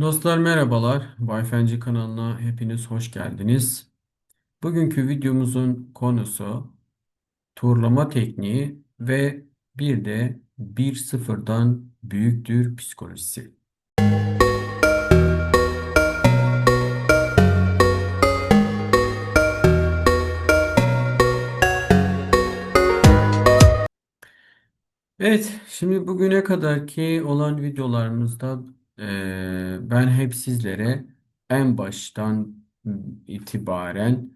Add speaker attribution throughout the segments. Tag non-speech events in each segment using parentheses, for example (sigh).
Speaker 1: Dostlar merhabalar. Wi-Fi kanalına hepiniz hoş geldiniz. Bugünkü videomuzun konusu turlama tekniği ve bir de bir sıfırdan büyüktür psikolojisi. Evet, şimdi bugüne kadarki olan videolarımızda eee, ben hep sizlere en baştan itibaren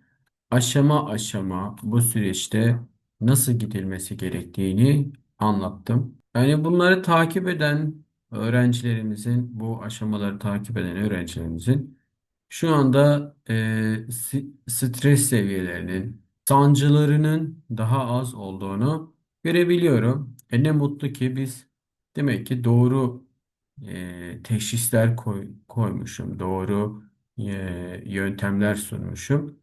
Speaker 1: aşama aşama bu süreçte nasıl gidilmesi gerektiğini anlattım. Yani bunları takip eden öğrencilerimizin, bu aşamaları takip eden öğrencilerimizin şu anda si- stres seviyelerinin, sancılarının daha az olduğunu görebiliyorum. E ne mutlu ki biz demek ki doğru teşhisler koy- koymuşum, doğru eee, yöntemler sunmuşum.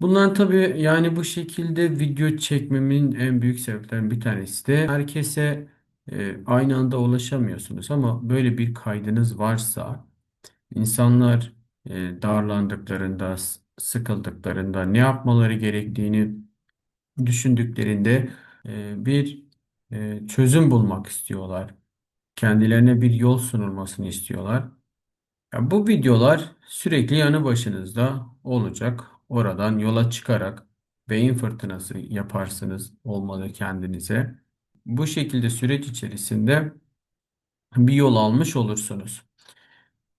Speaker 1: Bunlar tabii yani bu şekilde video çekmemin en büyük sebeplerinden bir tanesi de herkese eee, aynı anda ulaşamıyorsunuz ama böyle bir kaydınız varsa İnsanlar e, darlandıklarında, sıkıldıklarında, ne yapmaları gerektiğini düşündüklerinde e, bir e, çözüm bulmak istiyorlar. Kendilerine bir yol sunulmasını istiyorlar. Ya bu videolar sürekli yanı başınızda olacak. Oradan yola çıkarak beyin fırtınası yaparsınız olmalı kendinize. Bu şekilde süreç içerisinde bir yol almış olursunuz.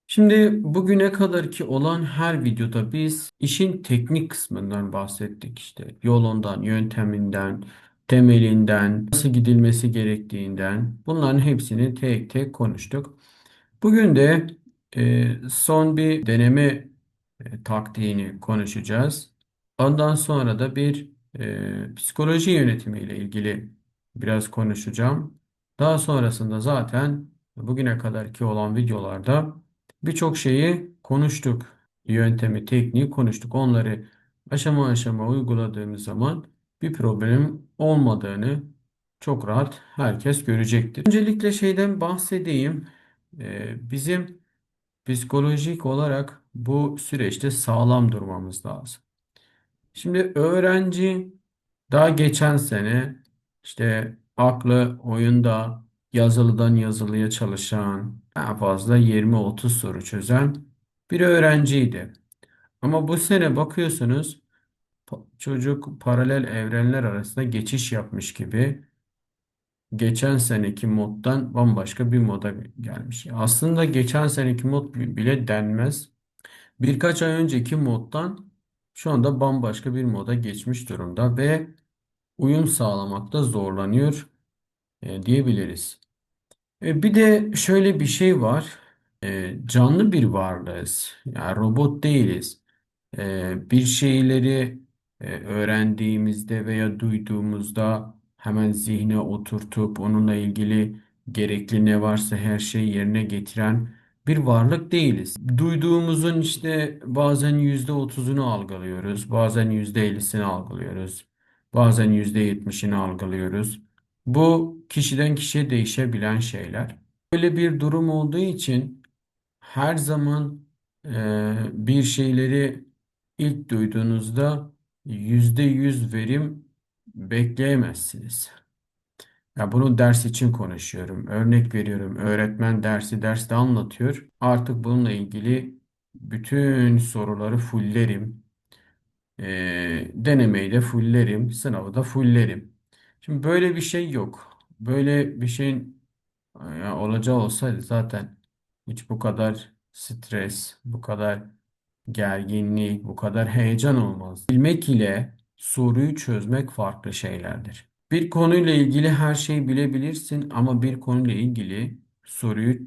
Speaker 1: Şimdi bugüne kadarki olan her videoda biz işin teknik kısmından bahsettik işte yolundan, yönteminden, temelinden, nasıl gidilmesi gerektiğinden bunların hepsini tek tek konuştuk. Bugün de e, son bir deneme e, taktiğini konuşacağız. Ondan sonra da bir e, psikoloji yönetimi ile ilgili biraz konuşacağım. Daha sonrasında zaten bugüne kadarki olan videolarda birçok şeyi konuştuk. Yöntemi, tekniği konuştuk. Onları aşama aşama uyguladığımız zaman bir problem olmadığını çok rahat herkes görecektir. Öncelikle şeyden bahsedeyim. Ee, bizim psikolojik olarak bu süreçte sağlam durmamız lazım. Şimdi öğrenci daha geçen sene işte aklı oyunda yazılıdan yazılıya çalışan en fazla 20-30 soru çözen bir öğrenciydi. Ama bu sene bakıyorsunuz çocuk paralel evrenler arasında geçiş yapmış gibi geçen seneki moddan bambaşka bir moda gelmiş. Aslında geçen seneki mod bile denmez. Birkaç ay önceki moddan şu anda bambaşka bir moda geçmiş durumda ve uyum sağlamakta zorlanıyor e, diyebiliriz. E, bir de şöyle bir şey var. E, canlı bir varlığız. Yani robot değiliz. E, bir şeyleri e, öğrendiğimizde veya duyduğumuzda hemen zihne oturtup onunla ilgili gerekli ne varsa her şeyi yerine getiren bir varlık değiliz. Duyduğumuzun işte bazen yüzde otuzunu algılıyoruz, bazen yüzde ellisini algılıyoruz, bazen yüzde yetmişini algılıyoruz. Bu kişiden kişiye değişebilen şeyler. Böyle bir durum olduğu için her zaman e, bir şeyleri ilk duyduğunuzda yüzde yüz verim bekleyemezsiniz. Ya bunu ders için konuşuyorum. Örnek veriyorum. Öğretmen dersi derste anlatıyor. Artık bununla ilgili bütün soruları fullerim. E, denemeyi de fullerim. Sınavı da fullerim. Şimdi böyle bir şey yok. Böyle bir şeyin ya olacağı olsaydı zaten hiç bu kadar stres, bu kadar gerginlik, bu kadar (laughs) heyecan olmaz. Bilmek ile soruyu çözmek farklı şeylerdir. Bir konuyla ilgili her şeyi bilebilirsin ama bir konuyla ilgili soruyu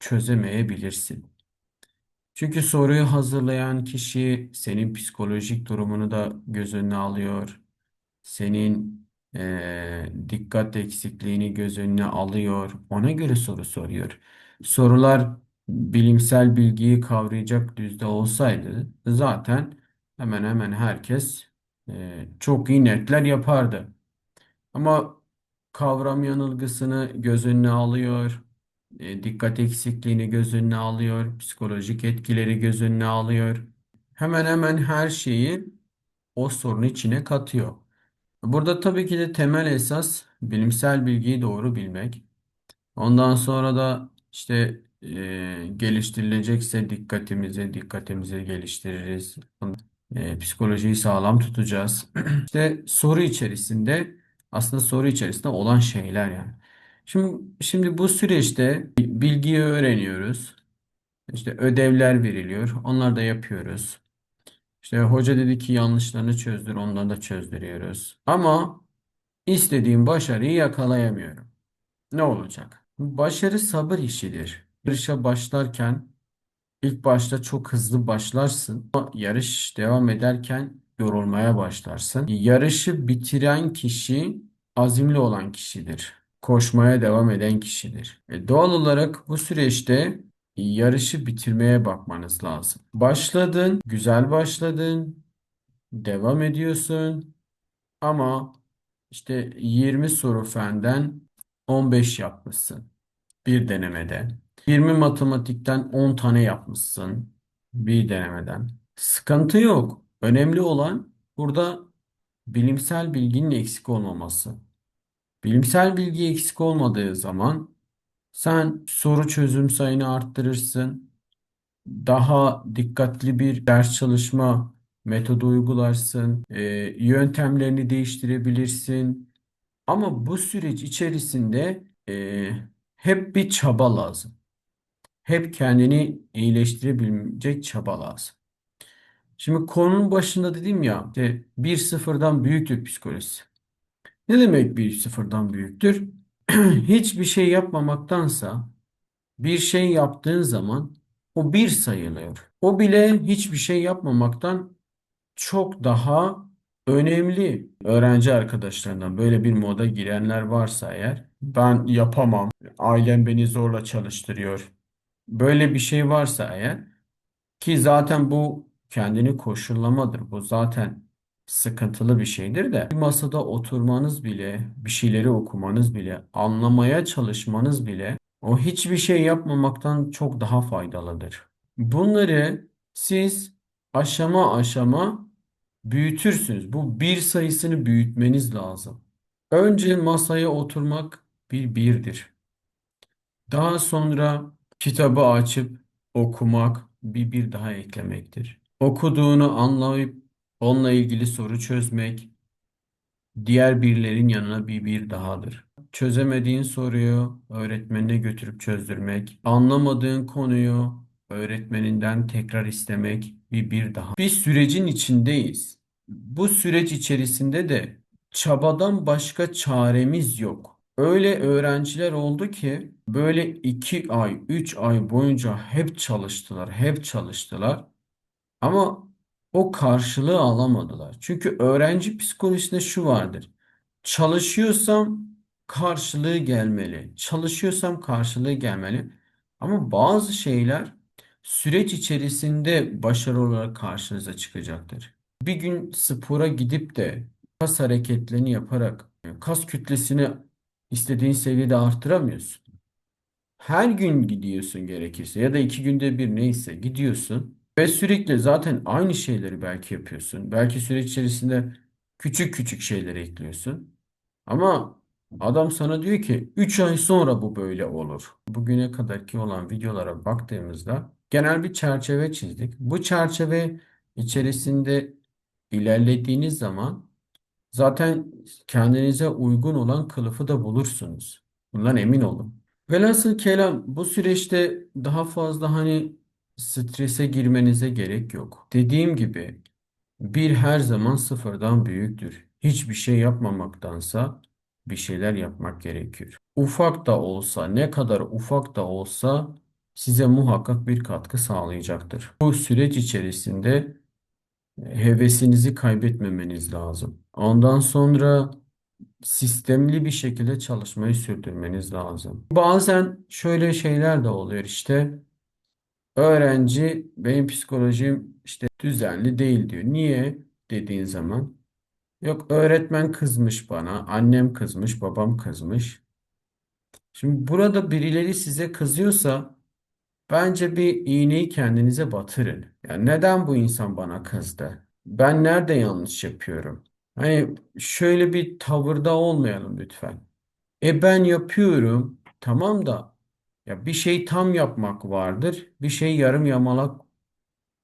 Speaker 1: çözemeyebilirsin. Çünkü soruyu hazırlayan kişi senin psikolojik durumunu da göz önüne alıyor senin eee, dikkat eksikliğini göz önüne alıyor. Ona göre soru soruyor. Sorular bilimsel bilgiyi kavrayacak düzde olsaydı zaten hemen hemen herkes eee, çok iyi netler yapardı. Ama kavram yanılgısını göz önüne alıyor. e, dikkat eksikliğini göz önüne alıyor, psikolojik etkileri göz önüne alıyor. Hemen hemen her şeyi o sorunun içine katıyor. Burada tabii ki de temel esas bilimsel bilgiyi doğru bilmek. Ondan sonra da işte e, geliştirilecekse dikkatimizi, dikkatimizi geliştiririz. E, psikolojiyi sağlam tutacağız. (clears throat) İşte soru içerisinde aslında soru içerisinde olan şeyler yani. Şimdi şimdi bu süreçte bilgiyi öğreniyoruz. İşte ödevler veriliyor. Onları da yapıyoruz. İşte hoca dedi ki yanlışlarını çözdür, onları da çözdürüyoruz. Ama istediğim başarıyı yakalayamıyorum. Ne olacak? Başarı sabır işidir. Yarışa başlarken ilk başta çok hızlı başlarsın. Ama yarış devam ederken yorulmaya başlarsın. Yarışı bitiren kişi azimli olan kişidir. Koşmaya devam eden kişidir. E doğal olarak bu süreçte yarışı bitirmeye bakmanız lazım. Başladın, güzel başladın, devam ediyorsun ama işte 20 soru fenden 15 yapmışsın bir denemede. 20 matematikten 10 tane yapmışsın bir denemeden. Sıkıntı yok. Önemli olan burada bilimsel bilginin eksik olmaması. Bilimsel bilgi eksik olmadığı zaman sen soru çözüm sayını arttırırsın. Daha dikkatli bir ders çalışma metodu uygularsın. e, yöntemlerini değiştirebilirsin. Ama bu süreç içerisinde e, hep bir çaba lazım. Hep kendini iyileştirebilecek çaba lazım. Şimdi konunun başında dedim ya işte bir sıfırdan büyüktür psikolojisi. Ne demek bir sıfırdan büyüktür? (clears throat) Hiçbir şey yapmamaktansa bir şey yaptığın zaman o bir sayılıyor. O bile hiçbir şey yapmamaktan çok daha önemli. Öğrenci arkadaşlarından böyle bir moda girenler varsa eğer ben yapamam, ailem beni zorla çalıştırıyor. Böyle bir şey varsa eğer ki zaten bu kendini koşullamadır. Bu zaten sıkıntılı bir şeydir de bir masada oturmanız bile, bir şeyleri okumanız bile, anlamaya çalışmanız bile o hiçbir şey yapmamaktan çok daha faydalıdır. Bunları siz aşama aşama büyütürsünüz. Bu bir sayısını büyütmeniz lazım. Önce masaya oturmak bir birdir. Daha sonra kitabı açıp okumak bir bir daha eklemektir. Okuduğunu anlayıp onunla ilgili soru çözmek diğer birlerin yanına bir bir dahadır. Çözemediğin soruyu öğretmenine götürüp çözdürmek, anlamadığın konuyu öğretmeninden tekrar istemek bir bir daha. Bir sürecin içindeyiz. Bu süreç içerisinde de çabadan başka çaremiz yok. Öyle öğrenciler oldu ki böyle iki ay, üç ay boyunca hep çalıştılar, hep çalıştılar. Ama o karşılığı alamadılar. Çünkü öğrenci psikolojisinde şu vardır. Çalışıyorsam karşılığı gelmeli. Çalışıyorsam karşılığı gelmeli. Ama bazı şeyler süreç içerisinde başarı olarak karşınıza çıkacaktır. Bir gün spora gidip de kas hareketlerini yaparak kas kütlesini istediğin seviyede arttıramıyorsun. Her gün gidiyorsun gerekirse ya da iki günde bir neyse gidiyorsun. Ve sürekli zaten aynı şeyleri belki yapıyorsun. Belki süreç içerisinde küçük küçük şeyler ekliyorsun. Ama adam sana diyor ki 3 ay sonra bu böyle olur. Bugüne kadarki olan videolara baktığımızda genel bir çerçeve çizdik. Bu çerçeve içerisinde ilerlediğiniz zaman zaten kendinize uygun olan kılıfı da bulursunuz. Bundan emin olun. Velhasıl kelam bu süreçte daha fazla hani strese girmenize gerek yok. Dediğim gibi bir her zaman sıfırdan büyüktür. Hiçbir şey yapmamaktansa bir şeyler yapmak gerekiyor. Ufak da olsa, ne kadar ufak da olsa size muhakkak bir katkı sağlayacaktır. Bu süreç içerisinde hevesinizi kaybetmemeniz lazım. Ondan sonra sistemli bir şekilde çalışmayı sürdürmeniz lazım. Bazen şöyle şeyler de oluyor işte. Öğrenci benim psikolojim işte düzenli değil diyor. Niye dediğin zaman yok öğretmen kızmış bana, annem kızmış, babam kızmış. Şimdi burada birileri size kızıyorsa bence bir iğneyi kendinize batırın. Yani neden bu insan bana kızdı? Ben nerede yanlış yapıyorum? Hani şöyle bir tavırda olmayalım lütfen. E ben yapıyorum. Tamam da ya bir şey tam yapmak vardır. Bir şey yarım yamalak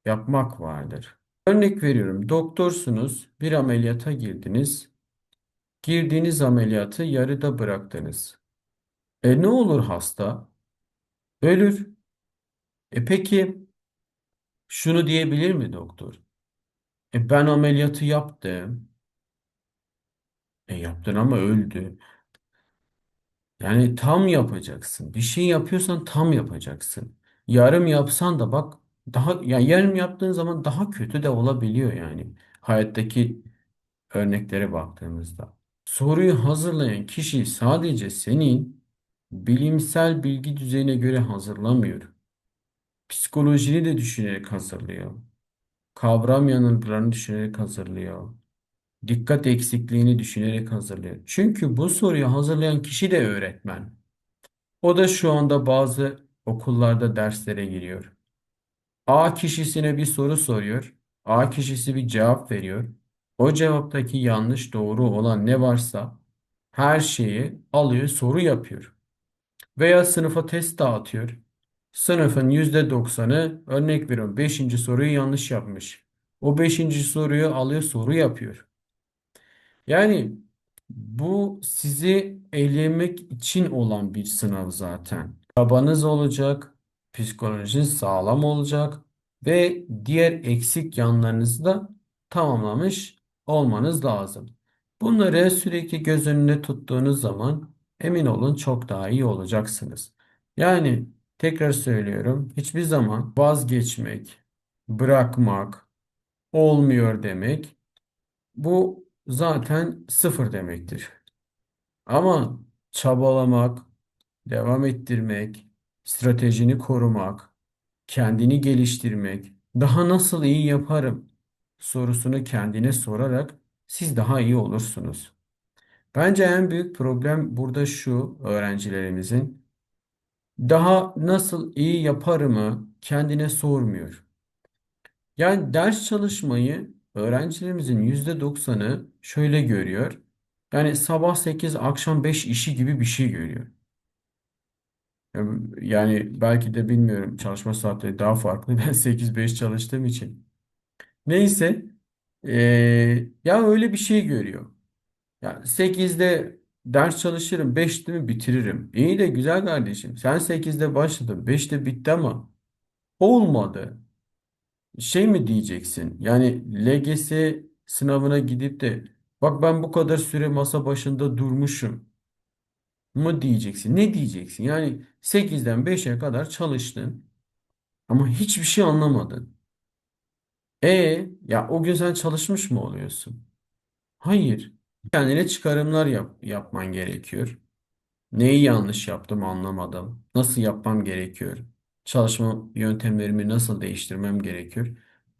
Speaker 1: yapmak vardır. Örnek veriyorum. Doktorsunuz. Bir ameliyata girdiniz. Girdiğiniz ameliyatı yarıda bıraktınız. E ne olur hasta? Ölür. E peki şunu diyebilir mi doktor? E ben ameliyatı yaptım. E yaptın ama öldü. Yani tam yapacaksın. Bir şey yapıyorsan tam yapacaksın. Yarım yapsan da bak daha ya yarım yaptığın zaman daha kötü de olabiliyor yani. Hayattaki örneklere baktığımızda. Soruyu hazırlayan kişi sadece senin bilimsel bilgi düzeyine göre hazırlamıyor. Psikolojini de düşünerek hazırlıyor. Kavram yanılgılarını düşünerek hazırlıyor. Dikkat eksikliğini düşünerek hazırlıyor. Çünkü bu soruyu hazırlayan kişi de öğretmen. O da şu anda bazı okullarda derslere giriyor. A kişisine bir soru soruyor. A kişisi bir cevap veriyor. O cevaptaki yanlış doğru olan ne varsa her şeyi alıyor, soru yapıyor. Veya sınıfa test dağıtıyor. Sınıfın %90'ı örnek veriyorum beşinci soruyu yanlış yapmış. O beşinci soruyu alıyor, soru yapıyor. Yani bu sizi elemek için olan bir sınav zaten. Çabanız olacak, psikolojiniz sağlam olacak ve diğer eksik yanlarınızı da tamamlamış olmanız lazım. Bunları sürekli göz önünde tuttuğunuz zaman emin olun çok daha iyi olacaksınız. Yani tekrar söylüyorum, hiçbir zaman vazgeçmek, bırakmak, olmuyor demek bu zaten sıfır demektir. Ama çabalamak, devam ettirmek, stratejini korumak, kendini geliştirmek, daha nasıl iyi yaparım sorusunu kendine sorarak siz daha iyi olursunuz. Bence en büyük problem burada şu öğrencilerimizin daha nasıl iyi yaparımı kendine sormuyor. Yani ders çalışmayı öğrencilerimizin %90'ı şöyle görüyor. Yani sabah 8 akşam 5 işi gibi bir şey görüyor. Yani belki de bilmiyorum çalışma saatleri daha farklı. (laughs) Ben 8-5 çalıştığım için. Neyse eee, ya öyle bir şey görüyor. Yani 8'de ders çalışırım 5'te mi bitiririm. İyi de güzel kardeşim sen 8'de başladın 5'te bitti ama olmadı. Şey mi diyeceksin? Yani LGS sınavına gidip de bak ben bu kadar süre masa başında durmuşum mu diyeceksin? Ne diyeceksin? Yani 8'den 5'e kadar çalıştın ama hiçbir şey anlamadın. E ya o gün sen çalışmış mı oluyorsun? Hayır. Kendine çıkarımlar yap, yapman gerekiyor. Neyi yanlış yaptım anlamadım. Nasıl yapmam gerekiyor? Çalışma yöntemlerimi nasıl değiştirmem gerekiyor?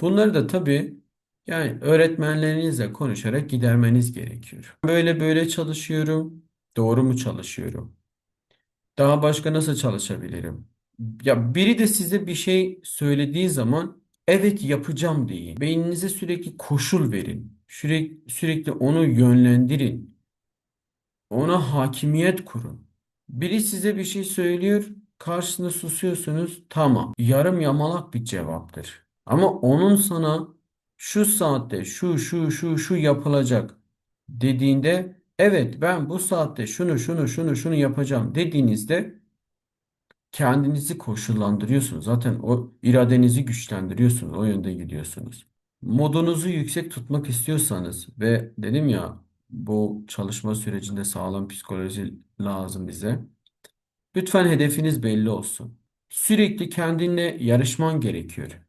Speaker 1: Bunları da tabii yani öğretmenlerinizle konuşarak gidermeniz gerekiyor. Böyle böyle çalışıyorum. Doğru mu çalışıyorum? Daha başka nasıl çalışabilirim? Ya biri de size bir şey söylediği zaman evet yapacağım deyin. Beyninize sürekli koşul verin. Sürekli, sürekli onu yönlendirin. Ona hakimiyet kurun. Biri size bir şey söylüyor, karşısında susuyorsunuz. Tamam. Yarım yamalak bir cevaptır. Ama onun sana şu saatte şu şu şu şu yapılacak dediğinde evet ben bu saatte şunu şunu şunu şunu yapacağım dediğinizde kendinizi koşullandırıyorsunuz. Zaten o iradenizi güçlendiriyorsunuz. O yönde gidiyorsunuz. Modunuzu yüksek tutmak istiyorsanız ve dedim ya bu çalışma sürecinde sağlam psikoloji lazım bize. Lütfen hedefiniz belli olsun. Sürekli kendinle yarışman gerekiyor.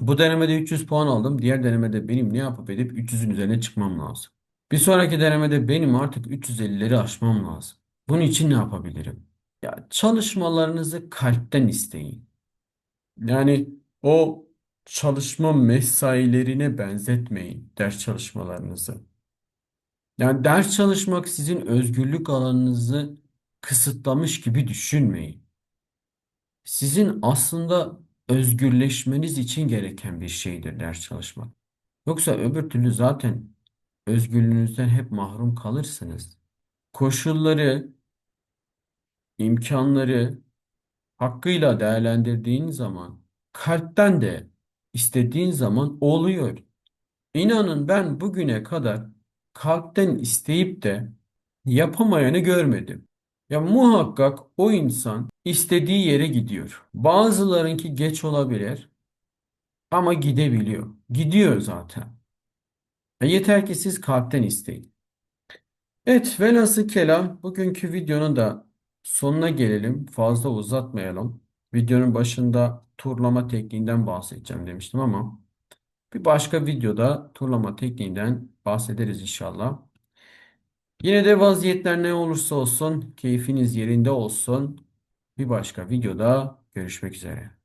Speaker 1: Bu denemede 300 puan aldım. Diğer denemede benim ne yapıp edip 300'ün üzerine çıkmam lazım. Bir sonraki denemede benim artık 350'leri aşmam lazım. Bunun için ne yapabilirim? Ya çalışmalarınızı kalpten isteyin. Yani o çalışma mesailerine benzetmeyin ders çalışmalarınızı. Yani ders çalışmak sizin özgürlük alanınızı kısıtlamış gibi düşünmeyin. Sizin aslında özgürleşmeniz için gereken bir şeydir ders çalışmak. Yoksa öbür türlü zaten özgürlüğünüzden hep mahrum kalırsınız. Koşulları, imkanları hakkıyla değerlendirdiğin zaman kalpten de istediğin zaman oluyor. İnanın ben bugüne kadar kalpten isteyip de yapamayanı görmedim. Ya muhakkak o insan istediği yere gidiyor. Bazılarınki geç olabilir ama gidebiliyor. Gidiyor zaten. E yeter ki siz kalpten isteyin. Evet, velhasıl kelam bugünkü videonun da sonuna gelelim. Fazla uzatmayalım. Videonun başında turlama tekniğinden bahsedeceğim demiştim ama bir başka videoda turlama tekniğinden bahsederiz inşallah. Yine de vaziyetler ne olursa olsun keyfiniz yerinde olsun. Bir başka videoda görüşmek üzere.